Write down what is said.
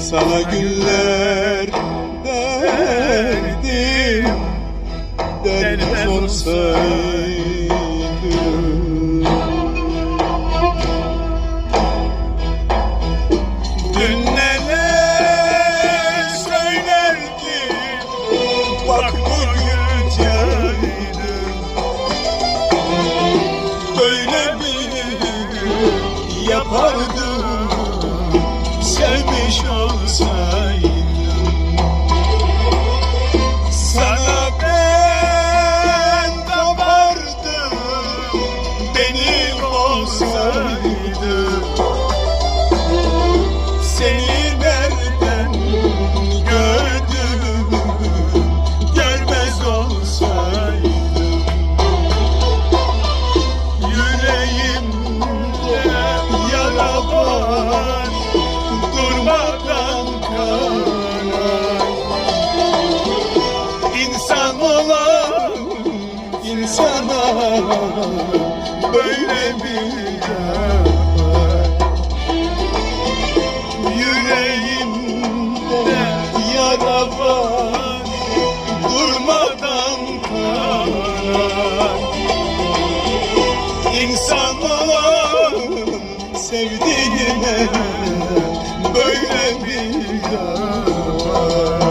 Sana güller derdim Derdim olsaydı. Dün neler söylerdim Bak bugün caydım Böyle bir yapardım insana Böyle bir Yüreğimde yara var Durmadan kanar İnsan olan sevdiğine Böyle bir yar